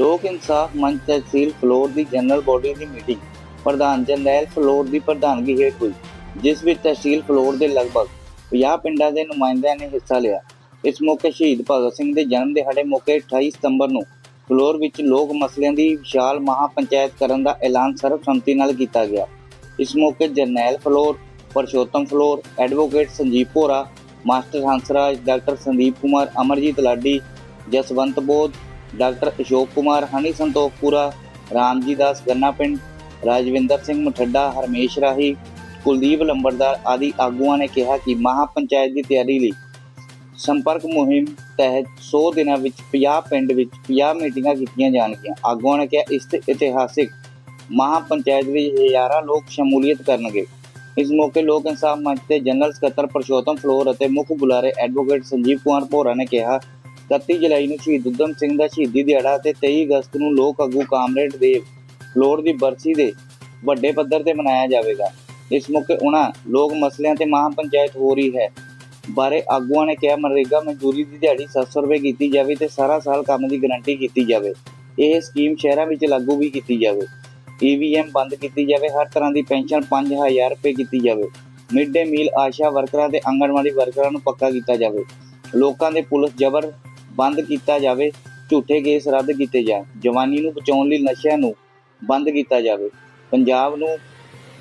ਲੋਕ ਇਨਸਾਫ ਮੰਚ ਤਹਿਸੀਲ ਫਲੋਰ ਦੀ general body ਦੀ ਮੀਟਿੰਗ, ਪ੍ਰਧਾਨ ਜਰਨੈਲ ਫਲੋਰ ਦੀ ਪ੍ਰਧਾਨਗੀ ਹੇਠ ਹੋਈ, ਜਿਸ ਵਿੱਚ ਤਹਿਸੀਲ ਫਲੋਰ ਦੇ ਲਗਭਗ 50 ਪਿੰਡਾਂ ਦੇ ਨੁਮਾਇੰਦਿਆਂ ਨੇ ਹਿੱਸਾ ਲਿਆ। ਇਸ ਮੌਕੇ ਸ਼ਹੀਦ ਭਗਤ ਸਿੰਘ ਦੇ ਜਨਮ ਦਿਹਾੜੇ ਮੌਕੇ 28 ਸਤੰਬਰ ਨੂੰ ਫਲੋਰ ਵਿੱਚ ਲੋਕ ਮਸਲਿਆਂ ਦੀ ਵਿਸ਼ਾਲ ਮਹਾ ਪੰਚਾਇਤ ਕਰਨ ਦਾ ਐਲਾਨ ਸਰਬਸੰਮਤੀ ਨਾਲ ਕੀਤਾ ਗਿਆ। ਇਸ ਮੌਕੇ Jarnail Phillaur, Parshotam Phillaur, advocate Sanjeev Bhora, master Hansraj, doctor Sandeep Kumar, Amarjit Ladi, Jaswant Bodh doctor Ashok Kumar Honey Santokhpura Ramji Das Ganna Pind, Rajwinder Singh Mathadda, Harmesh ਰਾਹੀ, ਕੁਲਦੀਪ ਲੰਬੜਦਾਰ ਆਦਿ ਆਗੂਆਂ ਨੇ ਕਿਹਾ ਕਿ ਮਹਾ ਪੰਚਾਇਤ ਦੀ ਤਿਆਰੀ ਲਈ ਸੰਪਰਕ ਮੁਹਿੰਮ ਤਹਿਤ 100 ਦਿਨਾਂ ਵਿੱਚ 50 ਪਿੰਡ ਵਿੱਚ 50 ਮੀਟਿੰਗਾਂ ਕੀਤੀਆਂ ਜਾਣਗੀਆਂ। ਆਗੂਆਂ ਨੇ ਕਿਹਾ, ਇਸ ਤੇ ਇਤਿਹਾਸਿਕ ਮਹਾ ਪੰਚਾਇਤ ਵਿੱਚ ਹਜ਼ਾਰਾਂ ਲੋਕ ਸ਼ਮੂਲੀਅਤ ਕਰਨਗੇ। ਇਸ ਮੌਕੇ ਲੋਕ ਇਨਸਾਫ ਮੰਚ ਦੇ ਜਨਰਲ ਸਕੱਤਰ ਪਰਸ਼ੋਤਮ ਫਲੋਰ ਅਤੇ ਮੁੱਖ ਬੁਲਾਰੇ ਐਡਵੋਕੇਟ ਸੰਜੀਵ ਕੁਮਾਰ ਭੋਰਾ ਨੇ ਕਿਹਾ 31 ਜੁਲਾਈ ਨੂੰ ਸ਼ਹੀਦ ਉਦਮ ਸਿੰਘ ਦਾ ਸ਼ਹੀਦੀ ਦਿਹਾੜਾ ਅਤੇ 23 ਅਗਸਤ ਨੂੰ ਲੋਕ ਆਗੂ ਕਾਮਰੇਡ ਦੇਵ ਫਲੋਰ ਦੀ ਬਰਸੀ ਦੇ ਵੱਡੇ ਪੱਧਰ ਤੇ ਮਨਾਇਆ ਜਾਵੇਗਾ। ਇਸ ਮੌਕੇ ਉਹਨਾਂ ਲੋਕ ਮਸਲਿਆਂ ਤੇ ਮਹਾ ਪੰਚਾਇਤ ਹੋ ਰਹੀ ਹੈ ਬਾਰੇ ਆਗੂਆਂ ਨੇ ਕਿਹਾ, ਮਨਰੇਗਾ ਮਜ਼ਦੂਰੀ ਦੀ ਦਿਹਾੜੀ 700 ਰੁਪਏ ਕੀਤੀ ਜਾਵੇ ਤੇ ਸਾਰਾ ਸਾਲ ਕੰਮ ਦੀ ਗਾਰੰਟੀ ਕੀਤੀ ਜਾਵੇ। ਇਹ ਸਕੀਮ ਸ਼ਹਿਰਾਂ ਵਿੱਚ ਲਾਗੂ ਵੀ ਕੀਤੀ ਜਾਵੇ। ਈਵੀਐਮ ਬੰਦ ਕੀਤੀ ਜਾਵੇ, ਹਰ ਤਰ੍ਹਾਂ ਦੀ ਪੈਨਸ਼ਨ 5000 ਰੁਪਏ ਕੀਤੀ ਜਾਵੇ। ਮਿਡ ਡੇ ਮੀਲ ਆਸ਼ਾ ਵਰਕਰਾਂ ਤੇ ਆਂਗਣਵਾੜੀ ਵਰਕਰਾਂ ਨੂੰ ਪੱਕਾ ਕੀਤਾ ਜਾਵੇ। ਲੋਕਾਂ ਦੇ ਪੁਲਿਸ ਜ਼ਬਰ ਬੰਦ ਕੀਤਾ ਜਾਵੇ, ਝੂਠੇ ਕੇਸ ਰੱਦ ਕੀਤੇ ਜਾਣ, ਜਵਾਨੀ ਨੂੰ ਬਚਾਉਣ ਲਈ ਨਸ਼ਿਆਂ ਨੂੰ ਬੰਦ ਕੀਤਾ ਜਾਵੇ, ਪੰਜਾਬ ਨੂੰ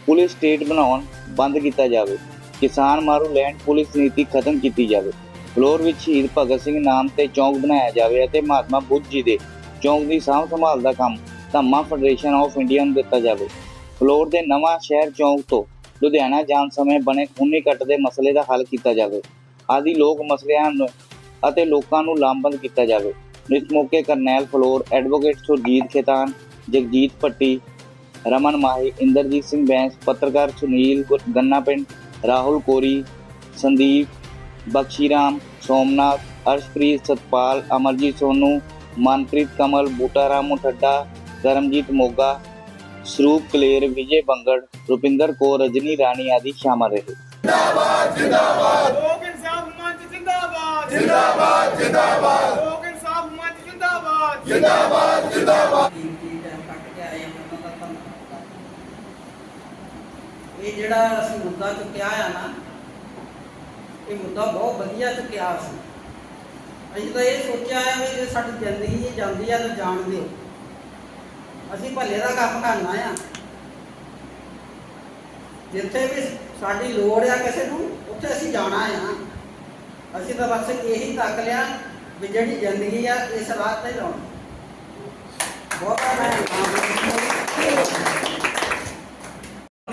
ਪੁਲਿਸ ਸਟੇਟ ਬਣਾਉਣ ਬੰਦ ਕੀਤਾ ਜਾਵੇ, ਕਿਸਾਨ ਮਾਰੂ ਲੈਂਡ ਪੁਲਿਸ ਨੀਤੀ ਖਤਮ ਕੀਤੀ ਜਾਵੇ, ਫਲੋਰ ਵਿੱਚ ਸ਼ਹੀਦ ਭਗਤ ਸਿੰਘ ਨਾਮ ਤੇ ਚੌਂਕ ਬਣਾਇਆ ਜਾਵੇ ਅਤੇ ਮਹਾਤਮਾ ਬੁੱਧ ਜੀ ਦੇ ਚੌਂਕ ਦੀ ਸਾਂਭ ਸੰਭਾਲ ਦਾ ਕੰਮ ਧੰਮਾ ਫੈਡਰੇਸ਼ਨ ਆਫ ਇੰਡੀਆ ਨੂੰ ਦਿੱਤਾ ਜਾਵੇ। ਫਲੋਰ ਦੇ ਨਵਾਂ ਸ਼ਹਿਰ ਚੌਂਕ ਤੋਂ ਲੁਧਿਆਣਾ ਜਾਣ ਸਮੇਂ ਬਣੇ ਖੂਨੀ ਕੱਟ ਦੇ ਮਸਲੇ ਦਾ ਹੱਲ ਕੀਤਾ ਜਾਵੇ। ਆਦਿ ਲੋਕ ਮਸਲਿਆਂ ਨੂੰ ਅਤੇ ਲੋਕਾਂ ਨੂੰ ਲਾਮਬੰਦ ਕੀਤਾ ਜਾਵੇ। ਇਸ ਮੌਕੇ ਕਰਨੈਲ ਫਲੋਰ, ਐਡਵੋਕੇਟ ਸੁਰਜੀਤ ਖੇਤਾਨ, ਜਗਜੀਤ ਪੱਟੀ ਰਮਨ ਮਾਹੀ, ਇੰਦਰਜੀਤ ਸਿੰਘ ਬੈਂਸ, ਪੱਤਰਕਾਰ ਸੁਨੀਲ ਗੁਰ- ਗੰਨਾ ਪਿੰਡ ਰਾਹੁਲ ਕੋਰੀ, ਸੰਦੀਪ, ਬਖਸ਼ੀਰਾਮ, ਸੋਮਨਾਥ, ਅਰਸ਼ਪ੍ਰੀਤ ਸਤਪਾਲ, ਅਮਰਜੀਤ ਸੋਨੂ, ਮਨਪ੍ਰੀਤ ਕਮਲ ਬੂਟਾਰਾਮ ਮੁਠੱਡਾ ਕਰਮਜੀਤ ਮੋਗਾ, ਸਰੂਪ ਕਲੇਰ, ਵਿਜੇ ਬੰਗੜ, ਰੁਪਿੰਦਰ ਕੌਰ, ਰਜਨੀ ਰਾਣੀ ਆਦਿ ਸ਼ਾਮਲ ਰਹੇ। ਲੋਕ ਇਨਸਾਫ ਜਿੰਦਾਬਾਦ ਜਿੰਦਾਬਾਦ। ਜਿੰਦਾਬਾਦ ਲੋਕ ਇਨਸਾਫ ਮੰਚ ਜਿੰਦਾਬਾਦ। ਜਿੰਦਾਬਾਦ ਕੀਮਤੀ ਟਾਈਮ ਕੱਟ ਕੇ ਆਏ ਹਾਂ ਉਹਨਾਂ ਦਾ ਧੰਨਵਾਦ ਇਹ ਜਿਹੜਾ ਅਸੀਂ ਮੁੱਦਾ ਚੁੱਕਿਆ ਆ ਨਾ ਇਹ ਮੁੱਦਾ ਬਹੁਤ ਵਧੀਆ ਚੁੱਕਿਆ ਸੀ ਅਸੀਂ ਤਾਂ ਇਹ ਸੋਚਿਆ ਆ ਵੀ ਜੇ ਸਾਡੀ ਜ਼ਿੰਦਗੀ ਜਾਂਦੀ ਆ ਤਾਂ ਜਾਣ ਦਿਓ। ਅਸੀਂ ਭੱਲੇ ਦਾ ਕੰਮ ਕਰਨਾ ਆ। ਜਿੱਥੇ ਵੀ ਸਾਡੀ ਲੋੜ ਆ ਕਿਸੇ ਨੂੰ ਉੱਥੇ ਅਸੀਂ ਜਾਣਾ ਆ। ਅਸੀਂ ਤਾਂ ਬਸ ਇਹੀ ਤੱਕ ਲਿਆ ਵੀ ਜਿਹੜੀ ਜ਼ਿੰਦਗੀ ਆ, ਇਸ ਰਾਹ ਤੇ ਲਾਉਣੀ ਬਹੁਤਾ ਮੈਂ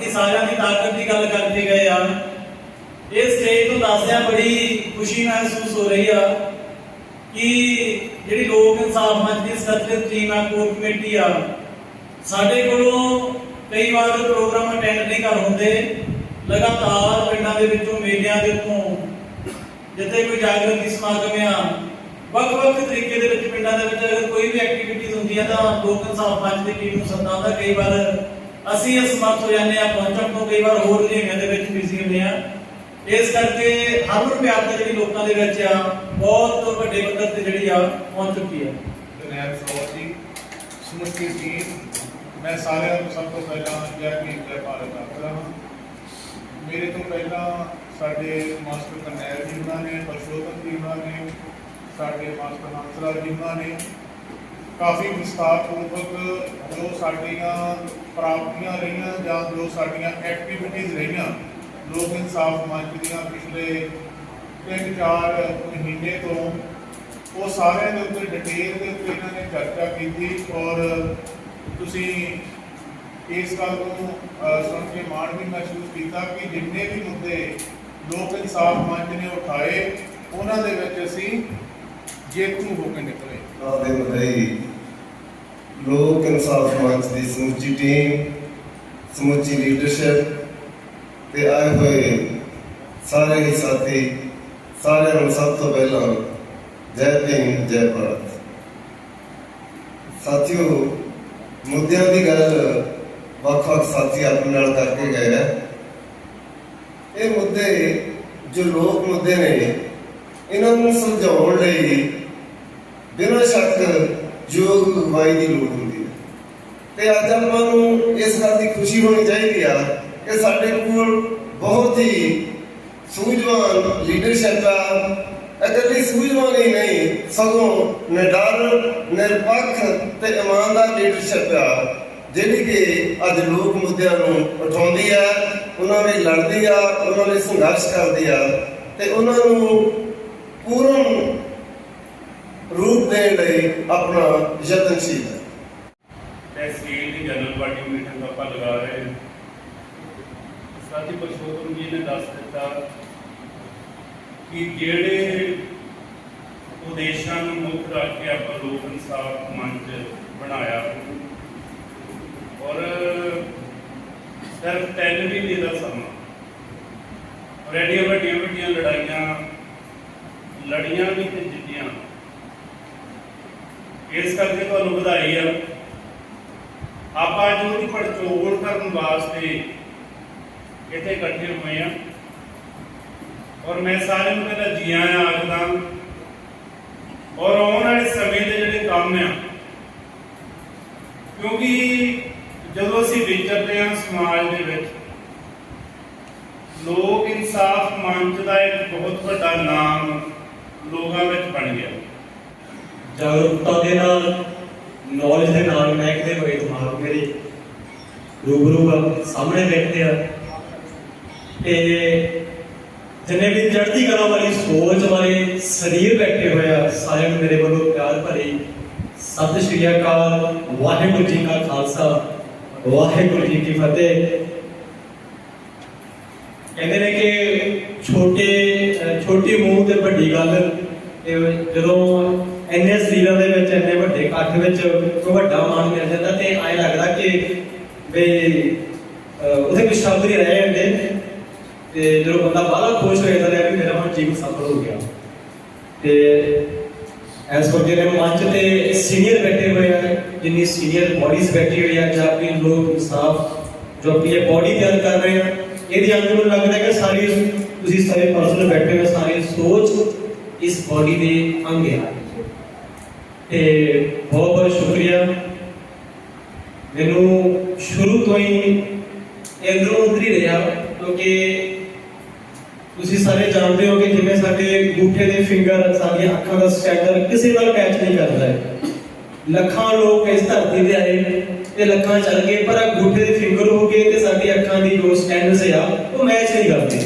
ਕਿ ਸਾਰਿਆਂ ਦੀ ਤਾਕਤ ਦੀ ਗੱਲ ਕਰਕੇ ਗਏ ਆ। ਇਹ ਸਟੇਜ ਨੂੰ ਦੱਸਦਿਆਂ ਬੜੀ ਖੁਸ਼ੀ ਮਹਿਸੂਸ ਹੋ ਰਹੀ ਆ ਕਿ ਜਿਹੜੀ ਲੋਕ ਇਨਸਾਫ ਮੰਚ ਦੀ ਸਤਿਤ ਟੀਮ ਆ, ਕੋਰ ਕਮੇਟੀ ਆ, ਸਾਡੇ ਕੋਲੋਂ ਕਈ ਵਾਰ ਪ੍ਰੋਗਰਾਮ ਅਟੈਂਡ ਨਹੀਂ ਕਰ ਹੁੰਦੇ। ਲਗਾਤਾਰ ਪਿੰਡਾਂ ਦੇ ਵਿੱਚੋਂ ਮੇਲਿਆਂ ਦੇ ਉੱਤੋਂ ਜਿੱਥੇ ਕੋਈ ਜਾਗਰਤੀ ਸਮਾਗਮ ਆ, ਵੱਖ-ਵੱਖ ਤਰੀਕੇ ਦੇ ਵਿੱਚ ਪਿੰਡਾਂ ਦੇ ਵਿੱਚ ਅਗਰ ਕੋਈ ਵੀ ਐਕਟੀਵਿਟੀਜ਼ ਹੁੰਦੀ ਆ ਤਾਂ ਲੋਕ ਇਨਸਾਫ ਦੀ ਟੀਮ ਨੂੰ ਸੱਦਾ ਹੁੰਦਾ। ਕਈ ਵਾਰ ਅਸੀਂ ਅਸਮਰਥ ਹੋ ਜਾਂਦੇ ਆ ਪਹੁੰਚਣ ਤੋਂ ਕਈ ਵਾਰ ਹੋਰ ਲੇਖਿਆਂ ਦੇ ਵਿੱਚ ਬਿਜ਼ੀ ਹੁੰਦੇ ਆ ਇਸ ਕਰਕੇ ਹਰਮਨ ਪਿਆਰ ਜਿਹੜੀ ਲੋਕਾਂ ਦੇ ਵਿੱਚ ਆ, ਬਹੁਤ ਵੱਡੇ ਪੱਧਰ ਤੇ ਜਿਹੜੀ ਆ, ਪਹੁੰਚ ਚੁੱਕੀ ਆ। ਜਨੈਲ ਸੌਰ ਜੀ, ਸਮੁੱਚੀ ਟੀਮ ਮੈਂ ਸਾਰਿਆਂ ਨੂੰ ਸਭ ਤੋਂ ਪਹਿਲਾਂ ਜੈ ਭੀਮ ਜੈ ਭਾਰਤ ਆਖਦਾ ਹਾਂ। ਮੇਰੇ ਤੋਂ ਪਹਿਲਾਂ ਸਾਡੇ ਮਾਸਟਰ ਕਰਨੈਲ ਜੀ ਉਹਨਾਂ ਨੇ, ਪਰਸ਼ੋਤਮ ਜੀ ਉਹਨਾਂ ਨੇ, ਸਾਡੇ ਮਾਸਟਰ ਹੰਸਰਾਜ ਜੀ ਉਹਨਾਂ ਨੇ। ਕਾਫੀ ਵਿਸਥਾਰਪੂਰਵਕ ਜੋ ਸਾਡੀਆਂ ਪ੍ਰਾਪਤੀਆਂ ਰਹੀਆਂ ਜਾਂ ਜੋ ਸਾਡੀਆਂ ਐਕਟੀਵਿਟੀਜ਼ ਰਹੀਆਂ, ਲੋਕ ਇਨਸਾਫ ਮੰਚ ਦੀਆਂ ਪਿਛਲੇ ਤਿੰਨ ਚਾਰ ਮਹੀਨੇ ਤੋਂ, ਉਹ ਸਾਰਿਆਂ ਦੇ ਉੱਤੇ ਡਿਟੇਲ ਦੇ ਉੱਤੇ ਇਹਨਾਂ ਨੇ ਚਰਚਾ ਕੀਤੀ ਔਰ ਤੁਸੀਂ ਇਸ ਗੱਲ ਨੂੰ ਸੁਣ ਕੇ ਮਾਣ ਵੀ ਮਹਿਸੂਸ ਕੀਤਾ ਕਿ ਜਿੰਨੇ ਵੀ ਮੁੱਦੇ ਲੋਕ ਇਨਸਾਫ ਮੰਚ ਨੇ ਉਠਾਏ, ਉਹਨਾਂ ਦੇ ਵਿੱਚ ਅਸੀਂ ਜੇਤੂ ਹੋ ਕੇ ਨਿਕਲੇ। ਆਦੇ ਮਦਈ ਲੋਕ ਇਨਸਾਫ ਮੰਚ ਦੀ ਸਮੁੱਚੀ ਟੀਮ ਸਮੁੱਚੀ ਲੀਡਰਸ਼ਿਪ ਤੇ ਆਏ ਹੋਏ ਸਾਰੇ ਹੀ ਸਾਥੀ, ਸਾਰਿਆਂ ਨੂੰ ਸਭ ਤੋਂ ਪਹਿਲਾਂ ਜੈ ਭੀਮ, ਜੈ ਭਾਰਤ। ਸਾਥੀਓ, ਮੁੱਦਿਆਂ ਦੀ ਗੱਲ ਵੱਖ-ਵੱਖ ਸਾਥੀ ਆਪਣੇ ਨਾਲ ਕਰਕੇ ਗਏ ਹੈ ਇਹ ਮੁੱਦੇ ਜੋ ਲੋਕ ਮੁੱਦੇ ਨੇ, ਇਹਨਾਂ ਨੂੰ ਸੁਲਝਾਉਣ ਲਈ ਬਿਨਾਂ ਸ਼ੱਕ ਯੋਗ ਅਗਵਾਈ ਦੀ ਲੋੜ ਹੁੰਦੀ ਹੈ। ਤੇ ਅੱਜ ਆਪਾਂ ਨੂੰ ਇਸ ਗੱਲ ਦੀ ਖੁਸ਼ੀ ਹੋਣੀ ਚਾਹੀਦੀ ਆ ਕਿ ਸਾਡੇ ਕੋਲ ਬਹੁਤ ਹੀ ਸੂਝਵਾਨ ਲੀਡਰਸ਼ਿਪ ਆ ਇਕੱਲੀ ਸੂਝਵਾਨ ਹੀ ਨਹੀਂ, ਸਗੋਂ ਨਿਡਰ, ਨਿਰਪੱਖ ਤੇ ਇਮਾਨਦਾਰ ਲੀਡਰਸ਼ਿਪ ਆ। ਜਿਹੜੀ ਕਿ ਅੱਜ ਲੋਕ ਮੁੱਦਿਆਂ ਨੂੰ ਉਠਾਉਂਦੀ ਆ, ਉਹਨਾਂ ਲਈ ਲੜਦੀ ਆ, ਉਹਨਾਂ ਲਈ ਸੰਘਰਸ਼ ਕਰਦੀ ਆ ਤੇ ਉਹਨਾਂ ਨੂੰ ਪੂਰਨ ਰੂਪ ਦੇਣ ਲਈ ਆਪਣਾ ਯਤਨਸ਼ੀਲ ਹੈ ਤਹਿਸੀਲ ਦੀ ਜਨਰਲ ਬਾਡੀ ਮੀਟਿੰਗ ਆਪਾਂ ਲਗਾ ਰਹੇ ਹਾਂ। ਸਾਥੀ ਪਰਸ਼ੋਤਮ ਜੀ ਨੇ ਦੱਸ ਦਿੱਤਾ ਕਿ ਜਿਹੜੇ ਉਦੇਸ਼ਾਂ ਨੂੰ ਮੁੱਖ ਰੱਖ ਕੇ ਆਪਾਂ ਲੋਕ ਇਨਸਾਫ ਮੰਚ ਬਣਾਇਆ ਔਰ ਸਿਰਫ ਤਿੰਨ ਮਹੀਨੇ ਦਾ ਸਮਾਂ। ਔਰ ਵੱਡੀਆਂ ਵੱਡੀਆਂ ਲੜਾਈਆਂ, ਲੜੀਆਂ ਵੀ ਤੇ ਜਿੱਤੀਆਂ। ਇਸ ਕਰਕੇ ਤੁਹਾਨੂੰ ਵਧਾਈ ਆ। ਆਪਾਂ ਅੱਜ ਉਹਦੀ ਪੜਚੋਲ ਕਰਨ ਵਾਸਤੇ ਇੱਥੇ ਇਕੱਠੇ ਹੋਏ ਆ। ਔਰ ਮੈਂ ਸਾਰਿਆਂ ਨੂੰ ਪਹਿਲਾਂ ਜੀ ਆਇਆਂ ਆਖਦਾ ਔਰ ਆਉਣ ਵਾਲੇ ਸਮੇਂ ਦੇ ਜਿਹੜੇ ਕੰਮ ਆ, ਕਿਉਂਕਿ ਜਦੋਂ ਅਸੀਂ ਵਿਚਰਦੇ ਹਾਂ ਸਮਾਜ ਦੇ ਵਿੱਚ ਲੋਕ ਇਨਸਾਫ ਮੰਚ ਦਾ ਇੱਕ ਬਹੁਤ ਵੱਡਾ ਨਾਮ ਲੋਕਾਂ ਵਿੱਚ ਬਣ ਗਿਆ। ਜਾਗਰੂਕਤਾ ਦੇ ਨਾਲ ਨੌਲੇਜ ਦੇ ਨਾਲ ਮਹਿਕਦੇ ਹੋਏ ਦਿਮਾਗ ਮੇਰੇ ਰੂਬਰੂ ਸਾਹਮਣੇ ਬੈਠੇ ਆ। ਤੇ ਜਿੰਨੇ ਵੀ ਚੜ੍ਹਦੀ ਕਲਾ ਵਾਲੀ ਸੋਚ ਵਾਲੇ ਸਰੀਰ ਬੈਠੇ ਹੋਏ ਆ, ਸਾਰਿਆਂ ਨੂੰ ਮੇਰੇ ਵੱਲੋਂ ਪਿਆਰ ਭਰੀ ਸਤਿ ਸ਼੍ਰੀ ਅਕਾਲ, ਵਾਹਿਗੁਰੂ ਜੀ ਕਾ ਖਾਲਸਾ। ਵਾਹਿਗੁਰੂ ਜੀ ਕੀ ਫਤਿਹ। ਕਹਿੰਦੇ ਨੇ ਕਿ ਛੋਟੇ ਛੋਟੀ ਮੂੰਹ ਤੇ ਵੱਡੀ ਗੱਲ, ਤੇ ਜਦੋਂ ਇੰਨੇ ਸਰੀਰਾਂ ਦੇ ਵਿੱਚ, ਇੰਨੇ ਵੱਡੇ ਇਕੱਠ ਵਿੱਚ ਕੋਈ ਵੱਡਾ ਮਾਨ ਮਿਲ ਜਾਂਦਾ, ਤੇ ਐਂ ਲੱਗਦਾ ਕਿ ਵੀ ਉਹਦੇ ਵਿੱਚ ਸ਼ਬਦ ਨਹੀਂ ਰਹਿ ਜਾਂਦੇ। ਤੇ ਜਦੋਂ ਬੰਦਾ ਬਾਹਲਾ ਖੁਸ਼ ਹੋ ਜਾਂਦਾ ਹੈ ਵੀ ਮੇਰਾ ਹੁਣ ਜੀਵਨ ਸਫਲ ਹੋ ਗਿਆ। ਤੇ ਐਸ ਵਕਤ ਦੇ ਮੰਚ ਤੇ ਸੀਨੀਅਰ ਬੈਠੇ ਹੋਏ ਆ। ਜਿੰਨੀ ਸੀਨੀਅਰ ਬੋਡੀਜ਼ ਬੈਠੀ ਹੋਈ ਆ ਜਾਂ ਆਪਣੀ ਲੋਕ ਇਨਸਾਫ ਜੋ ਆਪਣੀ ਇਹ ਬੋਡੀ ਤਿਆਰ ਕਰ ਰਹੇ ਆ ਇਹਦੇ ਅੰਦਰ ਮੈਨੂੰ ਲੱਗਦਾ ਕਿ ਸਾਰੀ ਤੁਸੀਂ ਸਾਰੇ ਪਰਸਨ ਬੈਠੇ ਹੋਏ ਸਾਰੇ ਸੋਚ ਇਸ ਬੋਡੀ ਦੇ ਅੰਗ ਆ ਤੇ ਬਹੁਤ ਬਹੁਤ ਸ਼ੁਕਰੀਆ ਮੈਨੂੰ ਸ਼ੁਰੂ ਤੋਂ ਹੀ ਅੰਦਰੋਂ ਉਤਰੀ ਰਿਹਾ ਕਿਉਂਕਿ ਤੁਸੀਂ ਸਾਰੇ ਜਾਣਦੇ ਹੋ ਕਿ ਜਿਵੇਂ ਸਾਡੇ ਅੰਗੂਠੇ ਦੇ ਫਿੰਗਰ ਸਾਡੀਆਂ ਅੱਖਾਂ ਦਾ ਸਟੈਂਡਰ ਕਿਸੇ ਨਾਲ ਮੈਚ ਨਹੀਂ ਕਰਦਾ ਹੈ ਲੱਖਾਂ ਲੋਕ ਇਸ ਧਰਤੀ ਤੇ ਆਏ ਤੇ ਲੱਖਾਂ ਚੱਲ ਗਏ, ਪਰ ਅੰਗੂਠੇ ਦੇ ਫਿਕਰ ਹੋ ਗਏ ਤੇ ਸਾਡੀ ਅੱਖਾਂ ਦੀ ਜੋ ਸਟੈਂਡਸ ਆ ਉਹ ਮੈਚ ਨਹੀਂ ਕਰਦੇ